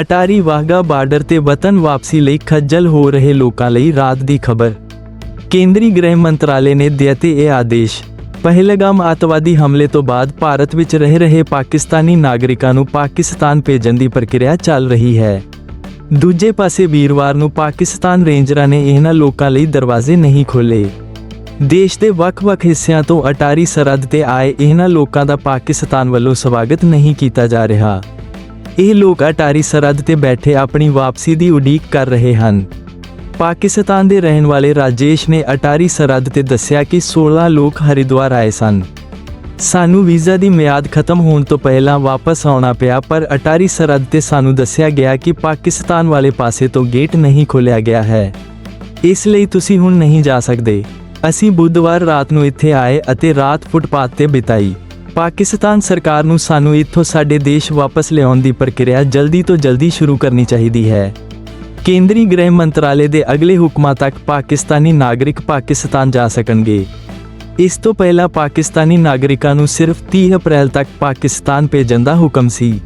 Attari Wagah border ਤੇ ਵਤਨ ਵਾਪਸੀ ਲਈ ਖੱਜਲ ਹੋ ਰਹੇ ਲੋਕਾਂ ਲਈ ਰਾਤ ਦੀ ਖਬਰ। ਕੇਂਦਰੀ ਗ੍ਰਹਿ ਮੰਤਰਾਲੇ ਨੇ ਦਿੱਤੇ ਇਹ ਆਦੇਸ਼। ਪਹਿਲਗਾਮ ਅੱਤਵਾਦੀ ਹਮਲੇ ਤੋਂ ਬਾਅਦ ਭਾਰਤ ਵਿੱਚ ਰਹਿ ਰਹੇ ਪਾਕਿਸਤਾਨੀ ਨਾਗਰਿਕਾਂ ਨੂੰ ਪਾਕਿਸਤਾਨ ਭੇਜਣ ਦੀ ਪ੍ਰਕਿਰਿਆ ਚੱਲ ਰਹੀ ਹੈ। ਦੂਜੇ ਪਾਸੇ ਵੀਰਵਾਰ ਨੂੰ ਪਾਕਿਸਤਾਨ ਰੇਂਜਰਾਂ ਨੇ ਇਹਨਾਂ ਲੋਕਾਂ ਲਈ ਦਰਵਾਜ਼ੇ ਨਹੀਂ ਖੋਲ੍ਹੇ। ਦੇਸ਼ ਦੇ ਵੱਖ-ਵੱਖ ਹਿੱਸਿਆਂ ਤੋਂ ਅਟਾਰੀ ਸਰਹੱਦ ਤੇ ਆਏ ਇਹਨਾਂ ਲੋਕਾਂ ਦਾ ਪਾਕਿਸਤਾਨ ਵੱਲੋਂ ਸਵਾਗਤ ਨਹੀਂ ਕੀਤਾ ਜਾ ਰਿਹਾ। ਇਹ ਲੋਕ ਅਟਾਰੀ ਸਰਹੱਦ ਤੇ ਬੈਠੇ ਆਪਣੀ ਵਾਪਸੀ ਦੀ ਉਡੀਕ ਕਰ ਰਹੇ ਹਨ। ਪਾਕਿਸਤਾਨ ਦੇ ਰਹਿਣ ਵਾਲੇ ਰਾਜੇਸ਼ ਨੇ ਅਟਾਰੀ ਸਰਹੱਦ ਤੇ ਦੱਸਿਆ ਕਿ 16 ਲੋਕ ਹਰਿਦੁਆਰ ਆਏ ਸਨ। ਸਾਨੂੰ ਵੀਜ਼ਾ ਦੀ ਮਿਆਦ ਖਤਮ ਹੋਣ ਤੋਂ ਪਹਿਲਾਂ ਵਾਪਸ ਆਉਣਾ ਪਿਆ, ਪਰ ਅਟਾਰੀ ਸਰਹੱਦ ਤੇ ਸਾਨੂੰ ਦੱਸਿਆ ਗਿਆ ਕਿ ਪਾਕਿਸਤਾਨ ਵਾਲੇ ਪਾਸੇ ਤੋਂ ਗੇਟ ਨਹੀਂ ਖੋਲ੍ਹਿਆ ਗਿਆ ਹੈ। ਇਸ ਲਈ ਤੁਸੀਂ ਹੁਣ ਨਹੀਂ ਜਾ ਸਕਦੇ। ਅਸੀਂ ਬੁੱਧਵਾਰ ਰਾਤ ਨੂੰ ਇੱਥੇ ਆਏ ਅਤੇ ਰਾਤ ਫੁੱਟਪਾਥ ਤੇ ਬਿਤਾਈ। ਪਾਕਿਸਤਾਨ ਸਰਕਾਰ ਨੂੰ ਸਾਨੂੰ ਇੱਥੋਂ ਸਾਡੇ ਦੇਸ਼ ਵਾਪਸ ਲਿਆਉਣ ਦੀ ਪ੍ਰਕਿਰਿਆ ਜਲਦੀ ਤੋਂ ਜਲਦੀ ਸ਼ੁਰੂ ਕਰਨੀ ਚਾਹੀਦੀ ਹੈ। ਕੇਂਦਰੀ ਗ੍ਰਹਿ ਮੰਤਰਾਲੇ ਦੇ ਅਗਲੇ ਹੁਕਮਾਂ ਤੱਕ ਪਾਕਿਸਤਾਨੀ ਨਾਗਰਿਕ ਪਾਕਿਸਤਾਨ ਜਾ ਸਕਣਗੇ। ਇਸ ਤੋਂ ਪਹਿਲਾਂ ਪਾਕਿਸਤਾਨੀ ਨਾਗਰਿਕਾਂ ਨੂੰ ਸਿਰਫ 30 ਅਪ੍ਰੈਲ ਤੱਕ ਪਾਕਿਸਤਾਨ ਭੇਜਣ ਦਾ ਹੁਕਮ ਸੀ।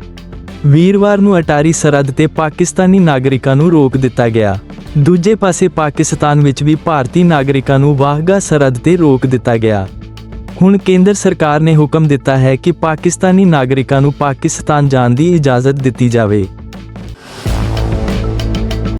ਵੀਰਵਾਰ ਨੂੰ ਅਟਾਰੀ ਸਰਹੱਦ ਤੇ ਪਾਕਿਸਤਾਨੀ ਨਾਗਰਿਕਾਂ ਨੂੰ ਰੋਕ ਦਿੱਤਾ ਗਿਆ। ਦੂਜੇ ਪਾਸੇ ਪਾਕਿਸਤਾਨ ਵਿੱਚ ਵੀ ਭਾਰਤੀ ਨਾਗਰਿਕਾਂ ਨੂੰ ਵਾਹਗਾ ਸਰਹੱਦ ਤੇ ਰੋਕ ਦਿੱਤਾ ਗਿਆ। ਹੁਣ ਕੇਂਦਰ ਸਰਕਾਰ ਨੇ ਹੁਕਮ ਦਿੱਤਾ ਹੈ ਕਿ ਪਾਕਿਸਤਾਨੀ ਨਾਗਰਿਕਾਂ ਨੂੰ ਪਾਕਿਸਤਾਨ ਜਾਣ ਦੀ ਇਜਾਜ਼ਤ ਦਿੱਤੀ ਜਾਵੇ।